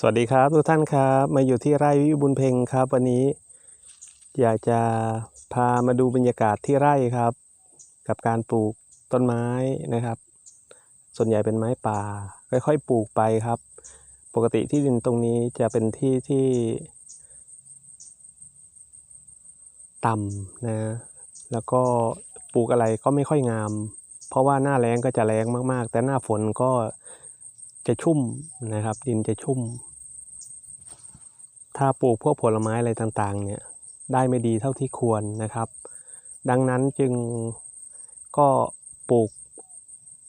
สวัสดีครับทุกท่านครับมาอยู่ที่ไร่วิบุญเพ็งครับ วันนี้ อยากจะพามาดูบรรยากาศที่ไร่ครับ กับการปลูกต้นไม้นะครับ ส่วนใหญ่เป็นไม้ป่า ค่อยๆ ปลูกไปครับ ปกติที่ดินตรงนี้จะเป็นที่ที่ต่ำนะแล้วก็ปลูกอะไรก็ไม่ค่อยงาม เพราะว่าหน้าแล้งก็จะแล้งมากๆ แต่หน้าฝนก็ จะชุ่มนะครับ ดินจะชุ่ม ถ้าปลูกพวกผลไม้อะไรต่างๆ เนี่ยได้ไม่ดีเท่าที่ควรนะครับ ดังนั้นจึงก็ปลูก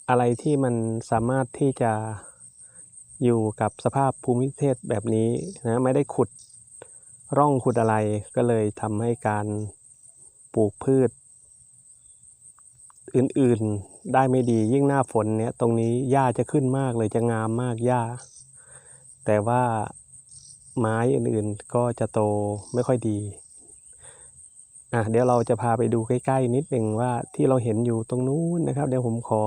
อะไรที่มันสามารถที่จะอยู่กับสภาพภูมิประเทศแบบนี้นะไม่ได้ขุดร่องขุดอะไรก็เลยทำให้การปลูกพืช อื่นๆ ได้ไม่ดียิ่งหน้าฝนเนี่ยตรงนี้หญ้าจะขึ้นมากเลยจะงามมากหญ้า แต่ว่าไม้อื่นๆก็จะโตไม่ค่อยดีอะเดี๋ยวเราจะพาไปดูใกล้ๆนิดหนึ่งว่าที่เราเห็นอยู่ตรงนู้นนะครับ เดี๋ยวผมขอ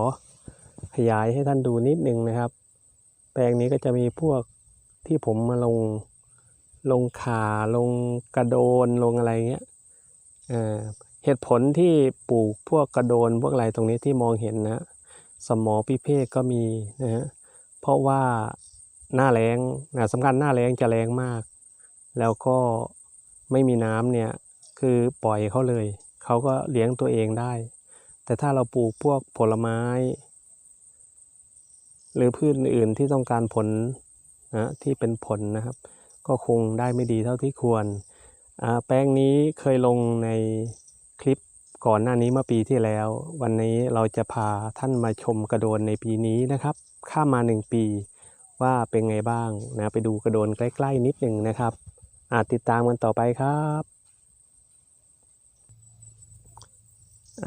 ขยายให้ท่านดูนิดหนึ่งนะครับ แปลงนี้ก็จะมีพวกที่ผมมาลงลงขาลงกระโดนลงอะไรเงี้ยอ่า เหตุผลที่ปลูกพวกกระโดนพวกอะไรตรงนี้ที่มองเห็นนะสมอพิเภกก็มีนะฮะเพราะว่าหน้าแล้งนะสำคัญหน้าแล้งจะแรงมาก แล้วก็ไม่มีน้ำเนี่ยคือปล่อยเขาเลย เขาก็เลี้ยงตัวเองได้ แต่ถ้าเราปลูกพวกผลไม้ หรือพืชอื่นที่ต้องการผลนะที่เป็นผลนะครับ ก็คงได้ไม่ดีเท่าที่ควรแปลงนี้เคยลงใน คลิปก่อนหน้านี้เมื่อปีที่แล้ว วันนี้เราจะพาท่านมาชมกระโดนในปีนี้นะครับ ข้ามมาหนึ่งปีว่าเป็นไงบ้างนะไปดูกระโดนใกล้ ๆ นิดหนึ่งนะครับอาจติดตามกันต่อไปครับ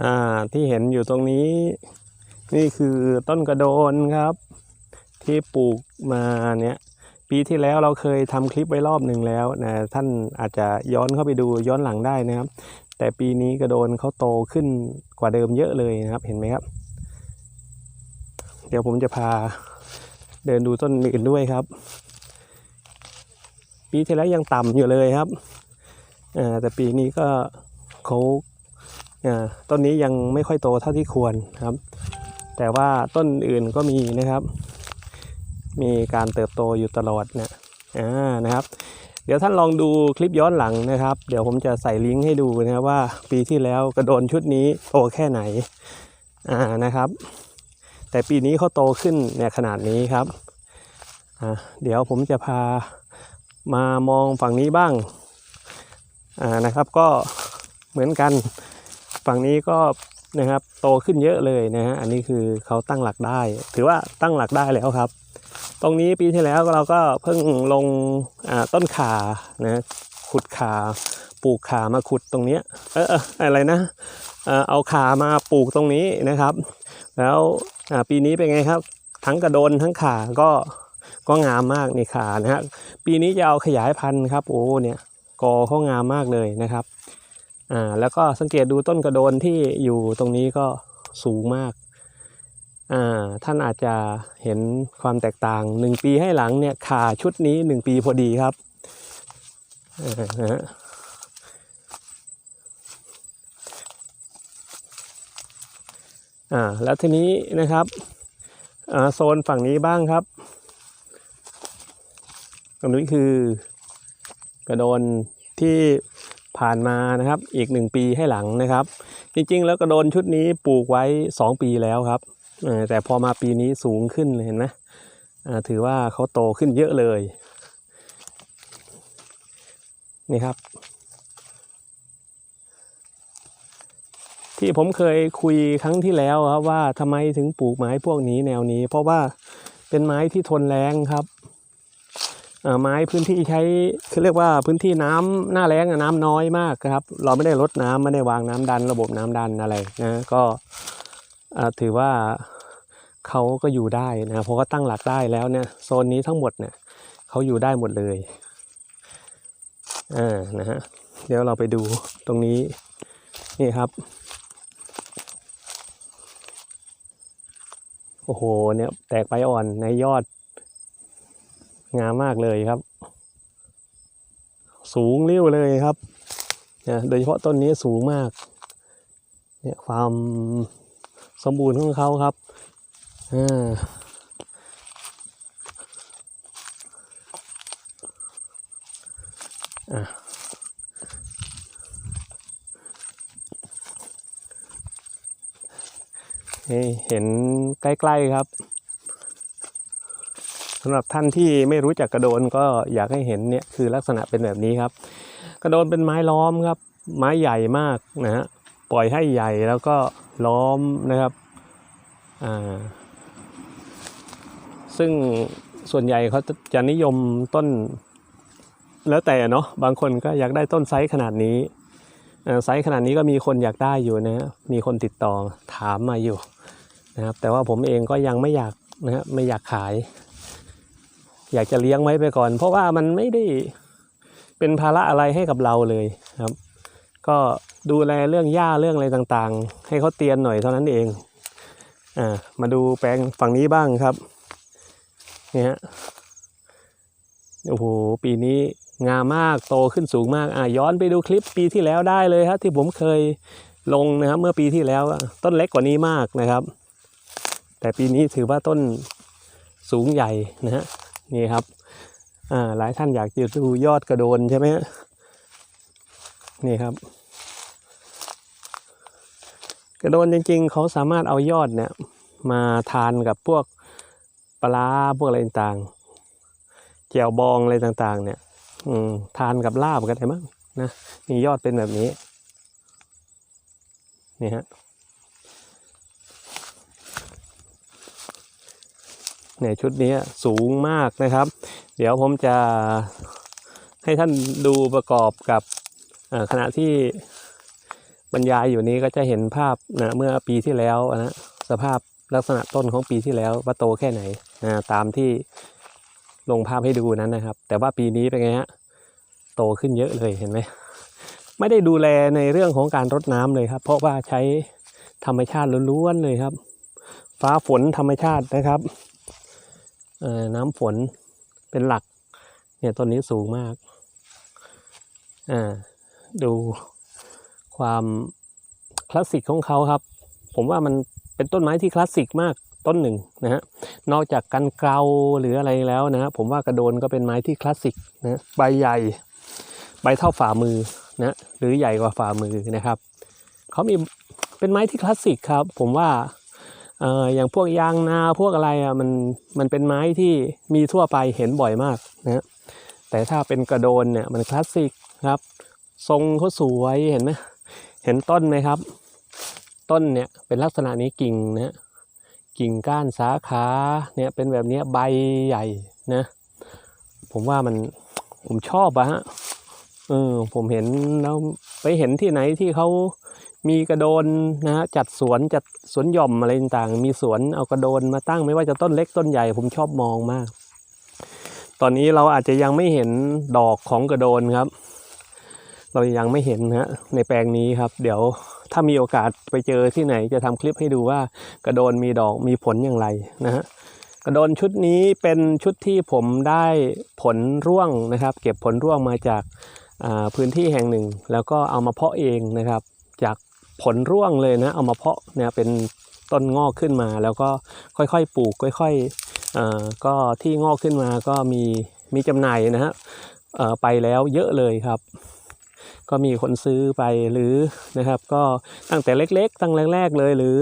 อ่าที่เห็นอยู่ตรงนี้ นี่คือต้นกระโดนครับ ที่ปลูกมาเนี่ยปีที่แล้วเราเคยทำคลิปไว้รอบหนึ่งแล้วนะท่านอาจจะย้อนเข้าไปดูย้อนหลังได้นะครับ แต่ปีนี้กระโดนเขาโตขึ้นกว่าเดิมเยอะเลยนะครับ เห็นไหมครับ เดี๋ยวผมจะพาเดินดูต้นอื่นด้วยครับ ปีที่แล้วยังต่ำอยู่เลยครับแต่ปีนี้ก็เขาต้นนี้ยังไม่ค่อยโตเท่าที่ควรครับ แต่ว่าต้นอื่นก็มีนะครับ มีการเติบโตอยู่ตลอดเนะอ่านะครับ เดี๋ยวท่านลองดูคลิปย้อนหลังนะครับ เดี๋ยวผมจะใส่ลิงก์ให้ดูนะว่าปีที่แล้วกระโดนชุดนี้โตแค่ไหนอ่านะครับ แต่ปีนี้เขาโตขึ้นเนี่ยขนาดนี้ครับอ่าเดี๋ยวผมจะพามามองฝั่งนี้บ้างอ่านะครับก็เหมือนกันฝั่งนี้ก็นะครับโตขึ้นเยอะเลยนะฮะอันนี้คือเขาตั้งหลักได้ ถือว่าตั้งหลักได้แล้วครับ ตรงนี้ปีที่แล้วเราก็เพิ่งลงต้นขานะขุดขาปลูกขามาขุดตรงนี้เอออะไรนะเอาขามาปลูกตรงนี้นะครับ แล้วปีนี้เป็นไงครับ ทั้งกระโดนทั้งขาก็ก็งามมากนี่ขานะฮะปีนี้จะเอาขยายพันธุ์ครับโอ้เนี่ยกอเขางามมากเลยนะครับอ่าแล้วก็สังเกตดูต้นกระโดนที่อยู่ตรงนี้ก็สูงมาก ท่านอาจจะเห็นความแตกต่างหนึ่งปีให้หลังเนี่ยขาชุดนี้หนึ่งปีพอดีครับอ่าแล้วทีนี้นะครับโซนฝั่งนี้บ้างครับตรงนี้คือกระโดนที่ผ่านมานะครับ อีกหนึ่งปีให้หลังนะครับ จริงๆ แล้วกระโดนชุดนี้ปลูกไว้สองปีแล้วครับ แต่พอมาปีนี้สูงขึ้นเลยเห็นไหมถือว่าเขาโตขึ้นเยอะเลย นี่ครับ ที่ผมเคยคุยครั้งที่แล้วครับว่าทำไมถึงปลูกไม้พวกนี้แนวนี้ เพราะว่าเป็นไม้ที่ทนแรงครับไม้พื้นที่ใช้คือเรียกว่าพื้นที่น้ำหน้าแล้งน้ำน้อยมากครับ เราไม่ได้ลดน้ำไม่ได้วางน้ำดัน ระบบน้ำดันอะไรนะก็ถือว่า เขาก็อยู่ได้นะเพราะก็ตั้งหลักได้แล้วเนี่ยโซนนี้ทั้งหมดเนี่ยเขาอยู่ได้หมดเลยอ่านะฮะเดี๋ยวเราไปดูตรงนี้นี่ครับโอ้โหเนี่ยแตกใบอ่อนในยอด งามมากเลยครับ สูงเรี้ยวเลยครับเนี่ยโดยเฉพาะต้นนี้สูงมากเนี่ยความสมบูรณ์ของเขาครับ อ่าอะนี่เห็นใกล้ๆครับสำหรับท่านที่ไม่รู้จักกระโดนก็อยากให้เห็นเนี่ยคือลักษณะเป็นแบบนี้ครับ กระโดนเป็นไม้ล้อมครับ ไม้ใหญ่มากนะฮะปล่อยให้ใหญ่แล้วก็ล้อมนะครับอ่า ซึ่งส่วนใหญ่เขาจะนิยมต้น แล้วแต่เนาะบางคนก็อยากได้ต้นไซส์ขนาดนี้ไซส์ขนาดนี้ก็มีคนอยากได้อยู่นะมีคนติดต่อถามมาอยู่นะครับแต่ว่าผมเองก็ยังไม่อยากนะฮะไม่อยากขาย อยากจะเลี้ยงไว้ไปก่อน เพราะว่ามันไม่ได้เป็นภาระอะไรให้กับเราเลยครับ ก็ดูแลเรื่องหญ้าเรื่องอะไรต่างๆ ให้เขาเตียนหน่อยเท่านั้นเองอ่ามาดูแปลงฝั่งนี้บ้างครับ เนี่ยฮะโอ้โหปีนี้งามมากโตขึ้นสูงมากอะย้อนไปดูคลิปปีที่แล้วได้เลยครับที่ผมเคยลงนะครับ เมื่อปีที่แล้วต้นเล็กกว่านี้มากนะครับ แต่ปีนี้ถือว่าต้นสูงใหญ่นะฮะนี่ครับอ่าหลายท่านอยากจะดูยอดกระโดนใช่ไหมฮะนี่ครับ กระโดนจริงๆ เขาสามารถเอายอดเนี่ยมาทานกับพวก ปลาพวกอะไรต่างๆแจ่วบองอะไรต่างๆ เนี่ย อืมทานกับลาบก็ได้มั้งนะนี่ยอดเป็นแบบนี้ นี่ฮะเนี่ยชุดนี้สูงมากนะครับ เดี๋ยวผมจะให้ท่านดูประกอบกับขณะที่บรรยายอยู่นี้ก็จะเห็นภาพนะเมื่อปีที่แล้วนะสภาพลักษณะต้นของปีที่แล้วว่าโตแค่ไหน นะตามที่ลงภาพให้ดูนั้นนะครับ แต่ว่าปีนี้เป็นไงฮะโตขึ้นเยอะเลยเห็นไหมไม่ได้ดูแลในเรื่องของการรดน้ำเลยครับ เพราะว่าใช้ธรรมชาติล้วนๆเลยครับ ฟ้าฝนธรรมชาตินะครับน้ำฝนเป็นหลัก เนี่ยต้นนี้สูงมากอ่าดูความคลาสสิกของเขาครับ ผมว่ามันเป็นต้นไม้ที่คลาสสิกมาก ต้นหนึ่งนะฮะนอกจากกันเกลาหรืออะไรแล้วนะฮะผมว่ากระโดนก็เป็นไม้ที่คลาสสิกนะใบใหญ่ใบเท่าฝ่ามือนะหรือใหญ่กว่าฝ่ามือนะครับเขามีเป็นไม้ที่คลาสสิกครับ ผมว่าเอ่ออย่างพวกยางนาพวกอะไรอะมันมันเป็นไม้ที่มีทั่วไปเห็นบ่อยมากนะฮะแต่ถ้าเป็นกระโดนเนี่ยมันคลาสสิกครับ ทรงเขาสวยเห็นไหมเห็นต้นไหมครับ ต้นเนี่ยเป็นลักษณะนี้กิ่งนะ กิ่งก้านสาขาเนี่ยเป็นแบบนี้ใบใหญ่นะ ผมว่ามันผมชอบอะฮะเออผมเห็นแล้วไปเห็นที่ไหนที่เขามีกระโดนนะฮะจัดสวนจัดสวนหย่อมอะไรต่างๆ มีสวนเอากระโดนมาตั้งไม่ว่าจะต้นเล็กต้นใหญ่ผมชอบมองมาก ตอนนี้เราอาจจะยังไม่เห็นดอกของกระโดนครับ เรายังไม่เห็นนะฮะในแปลงนี้ครับ เดี๋ยว ถ้ามีโอกาสไปเจอที่ไหนจะทำคลิปให้ดูว่ากระโดนมีดอกมีผลอย่างไรนะฮะกระโดนชุดนี้เป็นชุดที่ผมได้ผลร่วงนะครับ เก็บผลร่วงมาจากาพื้นที่แห่งหนึ่ง แล้วก็เอามาเพาะเองนะครับ จากผลร่วงเลยนะเอามาเพาะเนี่ยเป็นต้นงอกขึ้นมา แล้วก็ค่อยๆปลูกค่อยๆก็ที่งอกขึ้นมาก็มีมีจำหน่ายนะฮะไปแล้วเยอะเลยครับ ก็มีคนซื้อไปหรือนะครับ ก็ตั้งแต่เล็ก ๆ ตั้งแรก ๆ เลย หรือ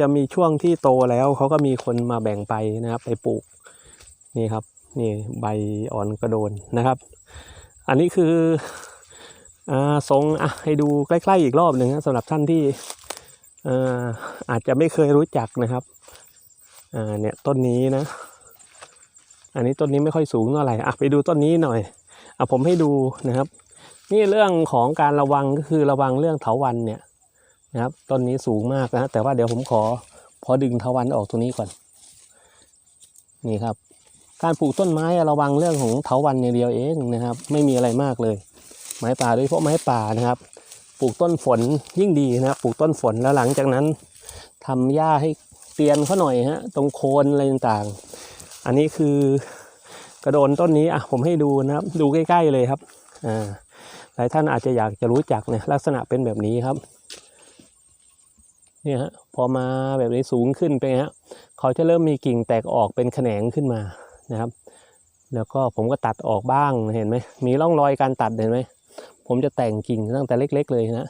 จะมีช่วงที่โตแล้วเขาก็มีคนมาแบ่งไปนะครับ ไปปลูกนี่ครับนี่ใบอ่อนกระโดนนะครับ อันนี้คืออ่าทรงอะให้ดูใกล้ๆอีกรอบหนึ่งนะสำหรับท่านที่อ่าอาจจะไม่เคยรู้จักนะครับอ่าเนี่ยต้นนี้นะ อันนี้ต้นนี้ไม่ค่อยสูงเท่าไหร่อะไปดูต้นนี้หน่อยอะผมให้ดูนะครับ นี่เรื่องของการระวังก็คือระวังเรื่องเถาวันเนี่ยนะครับต้นนี้สูงมากนะแต่ว่าเดี๋ยวผมขอพอดึงเถาวันออกตรงนี้ก่อน นี่ครับ การปลูกต้นไม้ระวังเรื่องของเถาวันอย่างเดียวเองนะครับ ไม่มีอะไรมากเลย ไม้ป่าโดยเฉพาะไม้ป่านะครับ ปลูกต้นฝนยิ่งดีนะครับปลูกต้นฝนแล้วหลังจากนั้นทำหญ้าให้เตียนเขาหน่อยฮะตรงโคนอะไรต่างๆ อันนี้คือกระโดนต้นนี้อะผมให้ดูนะครับ ดูใกล้ ๆเลยครับอ่า หลายท่านอาจจะอยากจะรู้จักเนี่ยลักษณะเป็นแบบนี้ครับเนี่ยฮะพอมาแบบนี้สูงขึ้นไปฮะเขาจะเริ่มมีกิ่งแตกออกเป็นแขนงขึ้นมานะครับ แล้วก็ผมก็ตัดออกบ้างเห็นไหมมีร่องรอยการตัดเห็นไหมผมจะแต่งกิ่งตั้งแต่เล็ก ๆ เลยนะ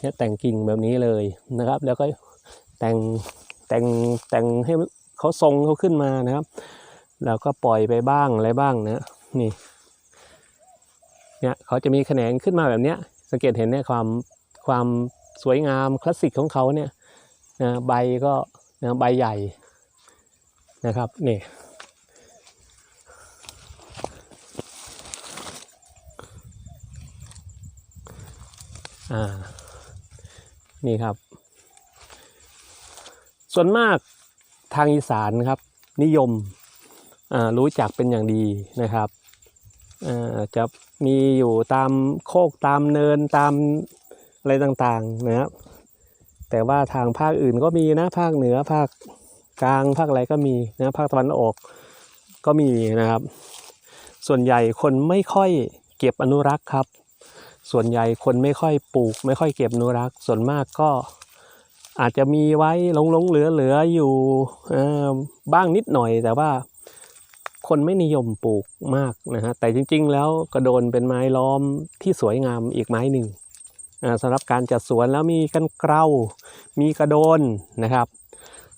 เนี่ยแต่งกิ่งแบบนี้เลยนะครับ แล้วก็แต่งแต่งแต่งให้เขาทรงเขาขึ้นมานะครับ แล้วก็ปล่อยไปบ้างอะไรบ้างนะนี่ เนี่ยเขาจะมีแขนงขึ้นมาแบบเนี้ยสังเกตเห็นเนี่ยความความสวยงามคลาสสิกของเขาเนี่ยนะใบก็นะใบใหญ่นะครับนี่อ่านี่ครับ ส่วนมากทางอีสานครับ นิยมรู้จักเป็นอย่างดีนะครับจะ มีอยู่ตามโคกตามเนินตามอะไรต่างๆนะครับแต่ว่าทางภาคอื่นก็มีนะภาคเหนือภาคกลางภาคอะไรก็มีนะภาคตะวันออกก็มีนะครับ ส่วนใหญ่คนไม่ค่อยเก็บอนุรักษ์ครับ ส่วนใหญ่คนไม่ค่อยปลูก ไม่ค่อยเก็บอนุรักษ์ ส่วนมากก็อาจจะมีไว้หลงหลงเหลือๆอยู่บ้างนิดหน่อย แต่ว่า คนไม่นิยมปลูกมากนะฮะแต่จริง ๆ แล้วกระโดนเป็นไม้ล้อมที่สวยงามอีกไม้หนึ่งสำหรับการจัดสวนแล้วมีกันเกลามีกระโดนนะครับ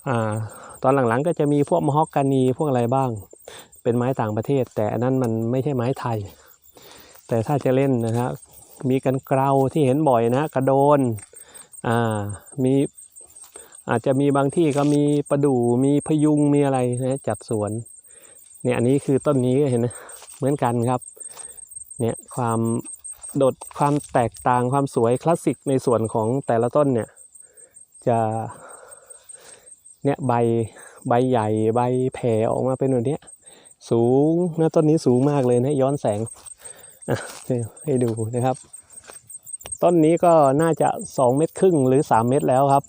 อตอนหลังๆก็จะมีพวกมะฮอกกานีพวกอะไรบ้าง เป็นไม้ต่างประเทศ แต่อันนั้นมันไม่ใช่ไม้ไทย แต่ถ้าจะเล่นนะครับมีกันเกลาที่เห็นบ่อยนะกระโดนมีอาจจะมีบางที่ก็มีประดู่มีพยุงมีอะไรนะจัดสวน เนี่ยอันนี้คือต้นนี้เห็นไหมเหมือนกันครับ เนี่ยความโดดความแตกต่างความสวยคลาสสิกในส่วนของแต่ละต้นเนี่ยจะเนี่ยใบใบใหญ่ใบแผ่ออกมาเป็นแบบเนี้ยสูงนะต้นนี้สูงมากเลยนะย้อนแสงให้ดูนะครับ ต้นนี้ก็น่าจะสองเมตรครึ่งหรือสามเมตรแล้วครับ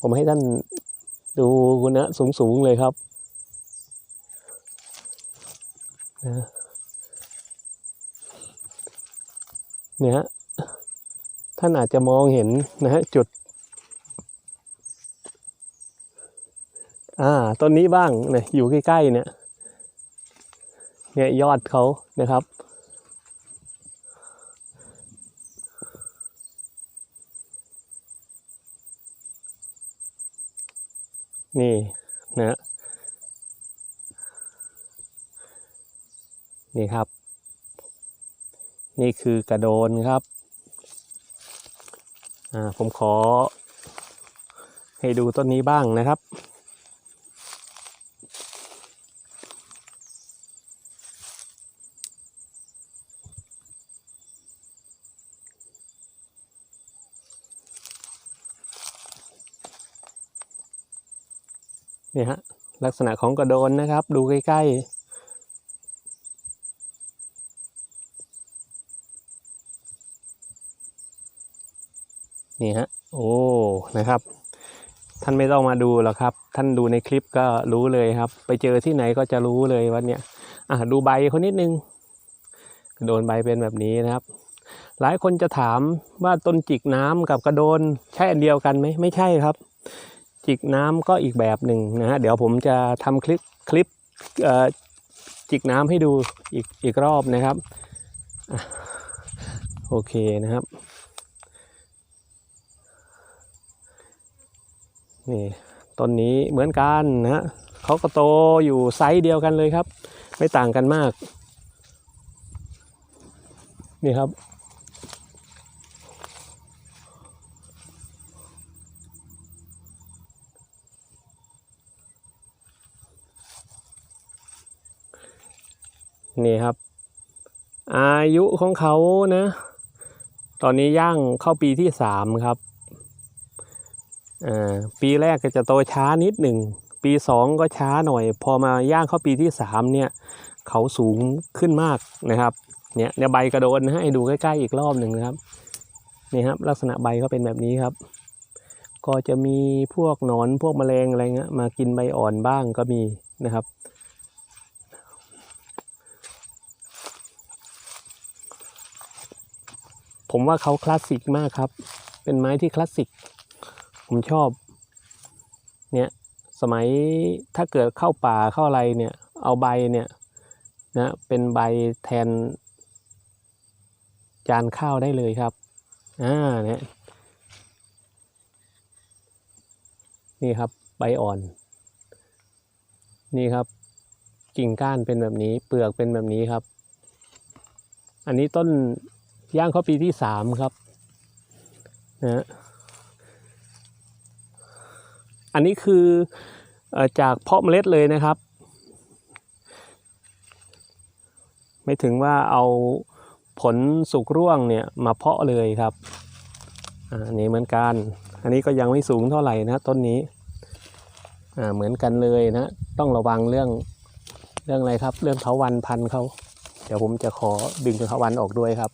ผมให้ท่านดูนะสูงสูงเลยครับ นะเนี่ยฮะท่านอาจจะมองเห็นนะฮะจุด อ่าต้นนี้บ้างเนี่ยอยู่ใกล้ๆเนี่ย เนี่ยยอดเขานะครับนี่นะ นี่ครับ นี่คือกระโดนครับอ่าผมขอ ให้ดูต้นนี้บ้างนะครับ นี่ฮะลักษณะของกระโดนนะครับ ดูใกล้ ๆ นี่ฮะโอ้นะครับ ท่านไม่ต้องมาดูหรอกครับ ท่านดูในคลิปก็รู้เลยครับ ไปเจอที่ไหนก็จะรู้เลยว่าเนี่ยอะดูใบเขานิดนึงกระโดนใบเป็นแบบนี้นะครับ หลายคนจะถามว่าต้นจิกน้ำกับกระโดนใช่อันเดียวกันไหมไม่ใช่ครับ จิกน้ำก็อีกแบบหนึ่งนะฮะเดี๋ยวผมจะทำคลิปคลิปจิกน้ำให้ดูอีกอีกรอบนะครับอโอเคนะครับ นี่ต้นนี้เหมือนกันนะฮะเขาก็โตอยู่ไซส์เดียวกันเลยครับ ไม่ต่างกันมาก นี่ครับ นี่ครับ อายุของเขานะ ตอนนี้ย่างเข้าปีที่สามครับ ปีแรกก็จะโตช้านิดหนึ่ง ปีสองก็ช้าหน่อย พอมาย่างเข้าปีที่สามเนี่ยเขาสูงขึ้นมากนะครับเนี่ยใบกระโดนนะให้ดูใกล้ๆอีกรอบหนึ่งนะครับ นี่ครับลักษณะใบก็เป็นแบบนี้ครับ ก็จะมีพวกหนอนพวกแมลงอะไรเงี้ยมากินใบอ่อนบ้างก็มีนะครับผมว่าเขาคลาสสิกมากครับ เป็นไม้ที่คลาสสิก ผมชอบ เนี่ยสมัยถ้าเกิดเข้าป่าเข้าอะไรเนี่ยเอาใบเนี่ยนะเป็นใบแทน จานข้าวได้เลยครับอ่าเนี่ยนี่ครับใบอ่อน นี่ครับกิ่งก้านเป็นแบบนี้เปลือกเป็นแบบนี้ครับ อันนี้ต้นย่างเข้าปีที่สามครับนะฮะ อันนี้คือจากเพาะเมล็ดเลยนะครับ ไม่ถึงว่าเอาผลสุกร่วงเนี่ยมาเพาะเลยครับอ่าอันนี้เหมือนกัน อันนี้ก็ยังไม่สูงเท่าไหร่นะต้นนี้อ่าเหมือนกันเลยนะ ต้องระวังเรื่องเรื่องอะไรครับ เรื่องเถาวันพันเขาเดี๋ยวผมจะขอดึงเถาวันออกด้วยครับ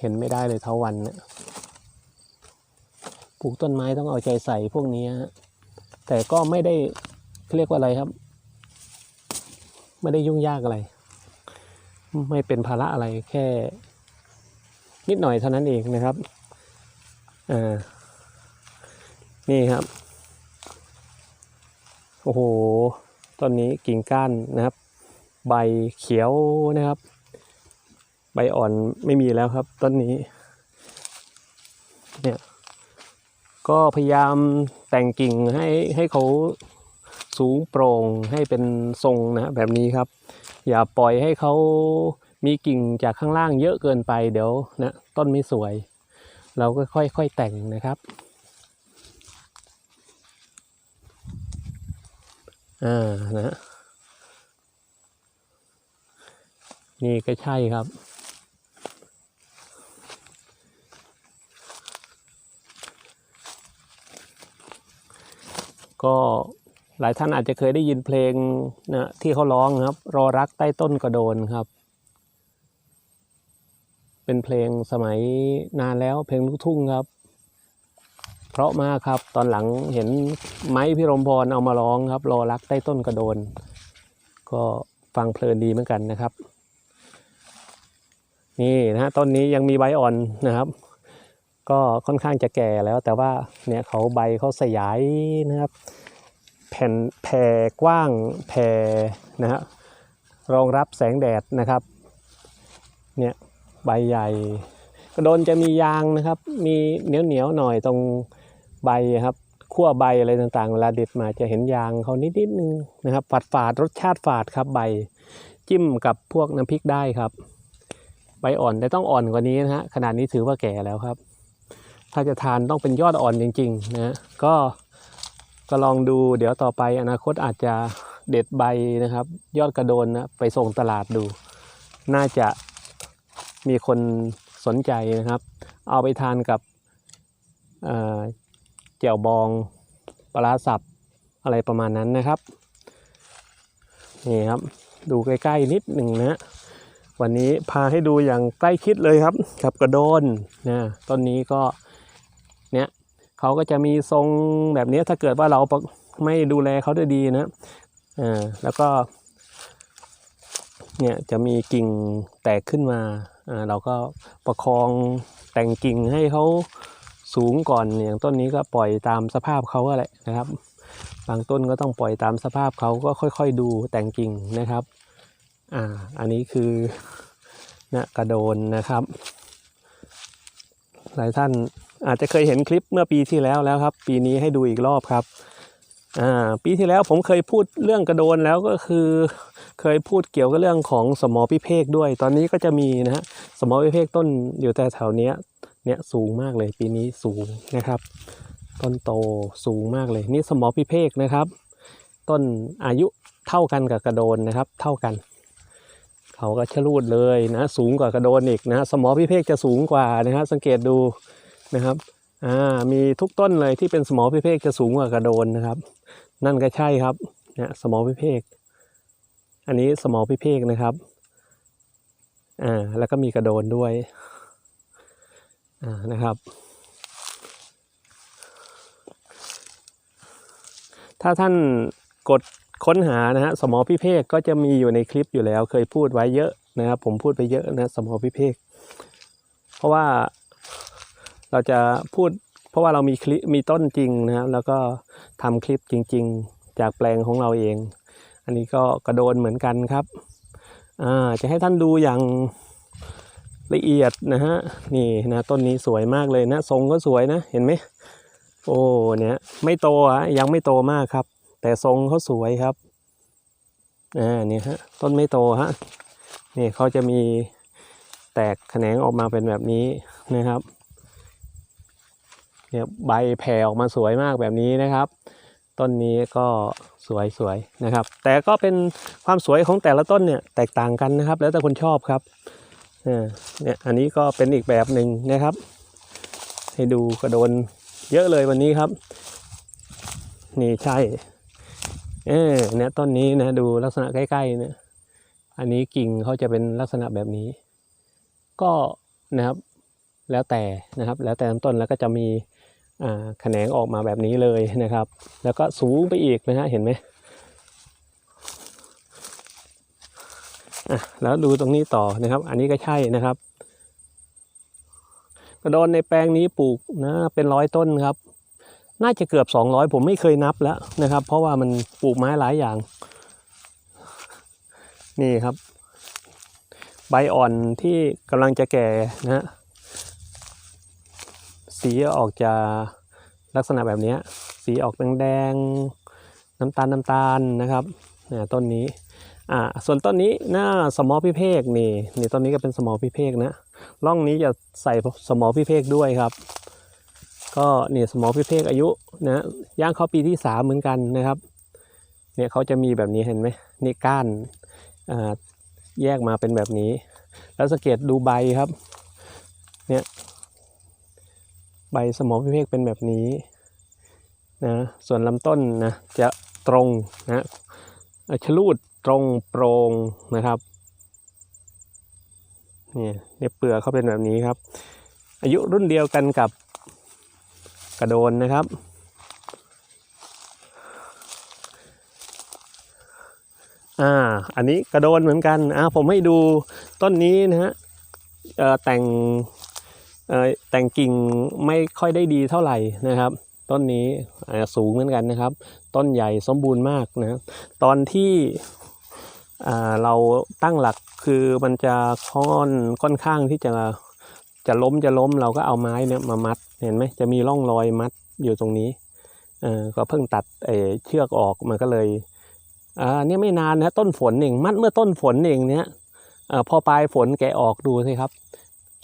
เห็นไม่ได้เลยเถาวันเนี่ยปลูกต้นไม้ต้องเอาใจใส่พวกนี้ฮะ แต่ก็ไม่ได้เรียกว่าอะไรครับ ไม่ได้ยุ่งยากอะไร ไม่เป็นภาระอะไรแค่ นิดหน่อยเท่านั้นเองนะครับอ่านี่ครับโอ้โหต้นนี้กิ่งก้านนะครับ ใบเขียวนะครับ ใบอ่อนไม่มีแล้วครับต้นนี้ เนี่ย ก็พยายามแต่งกิ่งให้ให้เขาสูงโปร่งให้เป็นทรงนะแบบนี้ครับ อย่าปล่อยให้เขามีกิ่งจากข้างล่างเยอะเกินไปเดี๋ยวนะต้นไม่สวย เราก็ค่อยๆแต่งนะครับอ่านะนี่ก็ใช่ครับ ก็หลายท่านอาจจะเคยได้ยินเพลงนะที่เขาร้องครับ รอรักใต้ต้นกระโดนครับ เป็นเพลงสมัยนานแล้วเพลงลูกทุ่งครับ เพราะมากครับตอนหลังเห็นไม้พิรมพรเอามาร้องครับ รอรักใต้ต้นกระโดน ก็ฟังเพลินดีเหมือนกันนะครับ นี่นะฮะต้นนี้ยังมีใบอ่อนนะครับ ก็ค่อนข้างจะแก่แล้วแต่ว่าเนี่ยเขาใบเขาสยายนะครับแผ่นแผ่กว้างแผ่นะฮะรองรับแสงแดดนะครับเนี่ยใบใหญ่กระโดนจะมียางนะครับ มีเหนียวเหนียวหน่อยตรงใบครับขั้วใบอะไรต่างๆ เวลาเด็ดมาจะเห็นยางเขานิดนิดๆนึงนะครับฝาดฝาดรสชาติฝาดครับใบ จิ้มกับพวกน้ำพริกได้ครับ ใบอ่อนแต่ต้องอ่อนกว่านี้นะฮะขนาดนี้ถือว่าแก่แล้วครับ ถ้าจะทานต้องเป็นยอดอ่อนจริงๆนะฮะก็ก็ลองดูเดี๋ยวต่อไปอนาคตอาจจะเด็ดใบนะครับ ยอดกระโดนนะไปส่งตลาดดู น่าจะมีคนสนใจนะครับ เอาไปทานกับเอ่อแจ่วบองปลาสับอะไรประมาณนั้นนะครับนี่ครับดูใกล้ๆนิดหนึ่งนะฮะวันนี้พาให้ดูอย่างใกล้ชิดเลยครับกับกระโดนนะต้นนี้ก็ เขาก็จะมีทรงแบบนี้ถ้าเกิดว่าเราไม่ดูแลเขาด้วยดีนะอ่าแล้วก็เนี่ยจะมีกิ่งแตกขึ้นมาอ่าเราก็ประคองแต่งกิ่งให้เขาสูงก่อนอย่างต้นนี้ก็ปล่อยตามสภาพเขาอะแหละนะครับ บางต้นก็ต้องปล่อยตามสภาพเขาก็ค่อยๆดูแต่งกิ่งนะครับอ่าอันนี้คือนะกระโดนนะครับ หลายท่าน อาจจะเคยเห็นคลิปเมื่อปีที่แล้วแล้วครับ ปีนี้ให้ดูอีกรอบครับอ่าปีที่แล้วผมเคยพูดเรื่องกระโดนแล้วก็คือ เคยพูดเกี่ยวกับเรื่องของสมอพิเภกด้วย ตอนนี้ก็จะมีนะฮะสมอพิเภกต้นอยู่แต่แถวเนี้ยเนี่ยสูงมากเลยปีนี้สูงนะครับ ต้นโตสูงมากเลย นี่สมอพิเภกนะครับ ต้นอายุเท่ากันกับกระโดนนะครับ เท่ากันเขาก็ชะลูดเลยนะ สูงกว่ากระโดนอีกนะสมอพิเภกจะสูงกว่านะครับสังเกตดู นะครับอ่ามีทุกต้นเลยที่เป็นสมอพิเภกจะสูงกว่ากระโดนนะครับ นั่นก็ใช่ครับเนี่ยสมอพิเภกอันนี้สมอพิเภกนะครับอ่าแล้วก็มีกระโดนด้วยอ่านะครับถ้าท่านกดค้นหานะฮะสมอพิเภกก็จะมีอยู่ในคลิปอยู่แล้ว เคยพูดไว้เยอะนะครับ ผมพูดไปเยอะนะสมอพิเภกเพราะว่า เราจะพูดเพราะว่าเรามีคลิปมีต้นจริงนะครับ แล้วก็ทำคลิปจริง ๆ จากแปลงของเราเอง อันนี้ก็กระโดนเหมือนกันครับอ่าจะให้ท่านดูอย่างละเอียดนะฮะนี่นะต้นนี้สวยมากเลยนะ ทรงก็สวยนะเห็นไหมโอ้เนี่ยไม่โตอะยังไม่โตมากครับ แต่ทรงเขาสวยครับอ่านี่ฮะต้นไม่โตฮะนี่เขาจะมีแตกแขนงออกมาเป็นแบบนี้นะครับ เนี่ยใบแผ่ออกมาสวยมากแบบนี้นะครับ ต้นนี้ก็สวยสวยนะครับ แต่ก็เป็นความสวยของแต่ละต้นเนี่ยแตกต่างกันนะครับ แล้วแต่คนชอบครับอ่าเนี่ยอันนี้ก็เป็นอีกแบบหนึ่งนะครับ ให้ดูกระโดนเยอะเลยวันนี้ครับ นี่ใช่เออเนี่ยต้นนี้นะดูลักษณะใกล้ๆเนี่ยอันนี้กิ่งเขาจะเป็นลักษณะแบบนี้ ก็นะครับแล้วแต่นะครับ แล้วแต่ต้นแล้วก็จะมี แขนงออกมาแบบนี้เลยนะครับ แล้วก็สูงไปอีกนะฮะเห็นไหมอะแล้วดูตรงนี้ต่อนะครับ อันนี้ก็ใช่นะครับกระโดนในแปลงนี้ปลูกนะเป็นร้อยต้นครับ น่าจะเกือบ 200 ผมไม่เคยนับแล้วนะครับ เพราะว่ามันปลูกไม้หลายอย่าง นี่ครับ ใบอ่อนที่กำลังจะแก่นะฮะ สีออกจะลักษณะแบบนี้สีออกแดงๆน้ำตาลน้ำตาลนะครับเนี่ยต้นนี้อ่าส่วนต้นนี้หน้าสมอพิเภกนี่นี่ต้นนี้ก็เป็นสมอพิเภกนะร่องนี้จะใส่สมอพิเภกด้วยครับ ก็เนี่ยสมอพิเภกอายุนะย่างเข้าปีที่สามเหมือนกันนะครับเนี่ยเขาจะมีแบบนี้เห็นไหมนี่ก้านอ่าแยกมาเป็นแบบนี้ แล้วสังเกตดูใบครับเนี่ย ใบสมอพิเภกเป็นแบบนี้นะส่วนลำต้นนะจะตรงนะชลูดตรงโปรงนะครับเนี่ยเนี่ยเปลือกเขาเป็นแบบนี้ครับ อายุรุ่นเดียวกันกับกระโดนนะครับ อ่า อันนี้กระโดนเหมือนกัน อ่า ผมให้ดูต้นนี้นะฮะเอ่อแต่ง แต่งกิ่งไม่ค่อยได้ดีเท่าไหร่นะครับ ต้นนี้สูงเหมือนกันนะครับ ต้นใหญ่สมบูรณ์มากนะตอนที่เราตั้งหลักคือมันจะค่อนค่อนข้างที่จะจะล้มจะล้มเราก็เอาไม้เนี่ยมามัดเห็นไหมจะมีร่องรอยมัดอยู่ตรงนี้เออก็เพิ่งตัดเชือกออกมันก็เลยอ่าเนี่ยไม่นานนะต้นฝนเองมัดเมื่อต้นฝนเองเนี่ยอพอปลายฝนแกะออกดูสิครับ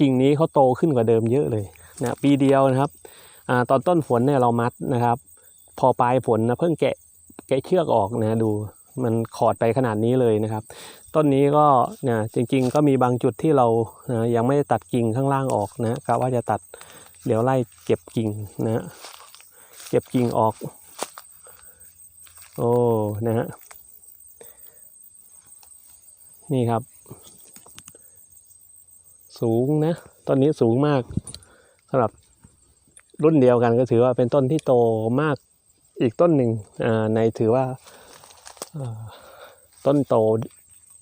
กิ่งนี้เขาโตขึ้นกว่าเดิมเยอะเลยนะปีเดียวนะครับอตอนต้นฝนเนี่ยเรามัดนะครับ พอปลายฝนนะเพิ่งแกะแกะเชือกออกนะดูมันขอดไปขนาดนี้เลยนะครับ ต้นนี้ก็เนี่ยจริง ๆ ก็มีบางจุดที่เรานะยังไม่ได้ตัดกิ่งข้างล่างออกนะกะว่าจะตัดเดี๋ยวไล่เก็บกิ่งนะเก็บกิ่งออก โอ้นะฮะนี่ครับ สูงนะต้นนี้สูงมากสำหรับรุ่นเดียวกันก็ถือว่าเป็นต้นที่โตมากอีกต้นหนึ่งในถือว่าต้นโต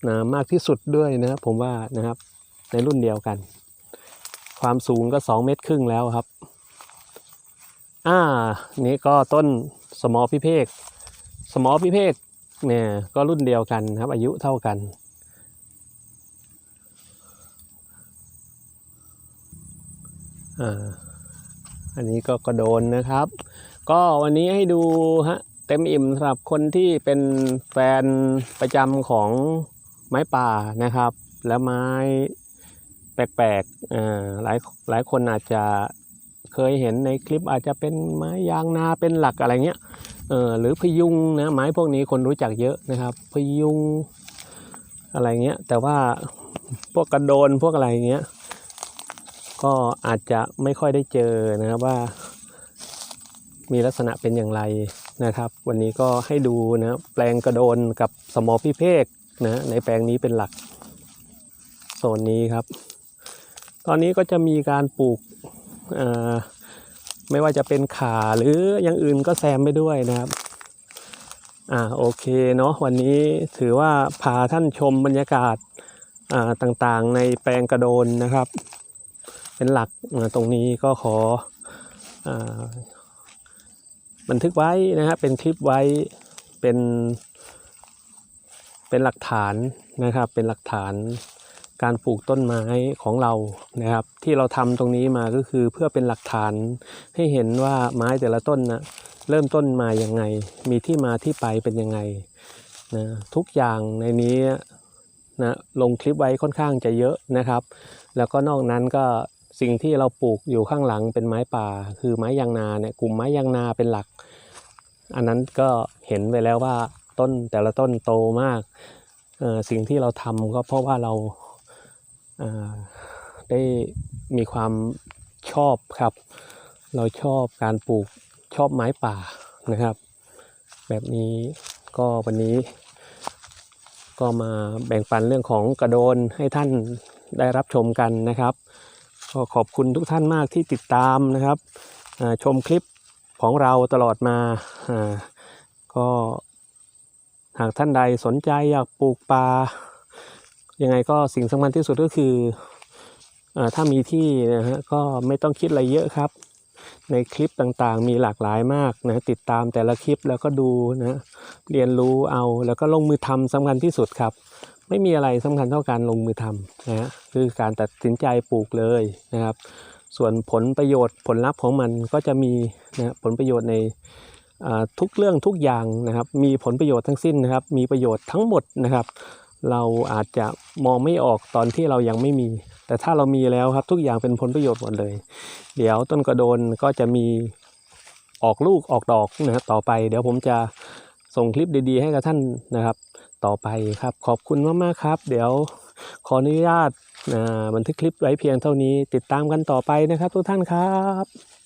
นะมากที่สุดด้วยนะครับผมว่านะครับในรุ่นเดียวกัน ความสูงก็สองเมตรครึ่งแล้วครับอ่านี่ก็ต้นสมอพิเภกสมอพิเภกเนี่ยก็รุ่นเดียวกันครับอายุเท่ากัน อันนี้ก็กระโดนนะครับ ก็วันนี้ให้ดูฮะเต็มอิ่มสำหรับคนที่เป็นแฟนประจำของไม้ป่านะครับ แล้วไม้แปลกๆอ่าหลายหลายคนอาจจะเคยเห็นในคลิปอาจจะเป็นไม้ยางนาเป็นหลักอะไรเงี้ยเออหรือพยุงนะไม้พวกนี้คนรู้จักเยอะนะครับ พยุงอะไรเงี้ยแต่ว่าพวกกระโดนพวกอะไรเงี้ย ก็อาจจะไม่ค่อยได้เจอนะครับว่า มีลักษณะเป็นอย่างไรนะครับ วันนี้ก็ให้ดูนะแปลงกระโดนกับสมอพิเภกนะในแปลงนี้เป็นหลักโซนนี้ครับ ตอนนี้ก็จะมีการปลูกไม่ว่าจะเป็นขาหรืออย่างอื่นก็แซมไปด้วยนะครับอ่าโอเคเนาะวันนี้ถือว่าพาท่านชมบรรยากาศอ่าต่างๆในแปลงกระโดนนะครับ เป็นหลักตรงนี้ก็ขออบันทึกไว้นะครับเป็นคลิปไว้เป็นเป็นหลักฐานนะครับเป็นหลักฐานการปลูกต้นไม้ของเรานะครับ ที่เราทำตรงนี้มาก็คือเพื่อเป็นหลักฐานให้เห็นว่าไม้แต่ละต้นนะเริ่มต้นมาอย่างไง มีที่มาที่ไปเป็นยังไงนะทุกอย่างในนี้นะลงคลิปไว้ค่อนข้างจะเยอะนะครับ แล้วก็นอกนั้นก็ สิ่งที่เราปลูกอยู่ข้างหลังเป็นไม้ป่า คือไม้ยางนาเนี่ยกลุ่มไม้ยางนาเป็นหลัก อันนั้นก็เห็นไปแล้วว่าต้นแต่ละต้นโตมาก สิ่งที่เราทำก็เพราะว่าเราเอ่อได้มีความชอบครับ เราชอบการปลูกชอบไม้ป่านะครับ แบบนี้ก็วันนี้ ก็มาแบ่งปันเรื่องของกระโดนให้ท่านได้รับชมกันนะครับ ก็ขอบคุณทุกท่านมากที่ติดตามนะครับชมคลิปของเราตลอดมาอ่าก็หากท่านใดสนใจอยากปลูกป่ายังไงก็สิ่งสำคัญที่สุดก็คืออาถ้ามีที่นะฮะก็ไม่ต้องคิดอะไรเยอะครับ ในคลิปต่างๆมีหลากหลายมากนะติดตามแต่ละคลิปแล้วก็ดูนะเรียนรู้เอาแล้วก็ลงมือทำสำคัญที่สุดครับ ไม่มีอะไรสำคัญเท่าการลงมือทำนะฮะคือการตัดสินใจปลูกเลยนะครับ ส่วนผลประโยชน์ผลลัพธ์ของมันก็จะมีนะผลประโยชน์ในทุกเรื่องทุกอย่างนะครับ มีผลประโยชน์ทั้งสิ้นนะครับ มีประโยชน์ทั้งหมดนะครับ เราอาจจะมองไม่ออกตอนที่เรายังไม่มี แต่ถ้าเรามีแล้วครับทุกอย่างเป็นผลประโยชน์หมดเลย เดี๋ยวต้นกระโดนก็จะมีออกลูกออกดอกนะครับต่อไป เดี๋ยวผมจะส่งคลิปดีๆ ให้กับท่านนะครับ ต่อไปครับ ขอบคุณมากๆครับ เดี๋ยวขออนุญาตบันทึกคลิปไว้เพียงเท่านี้ ติดตามกันต่อไปนะครับทุกท่านครับ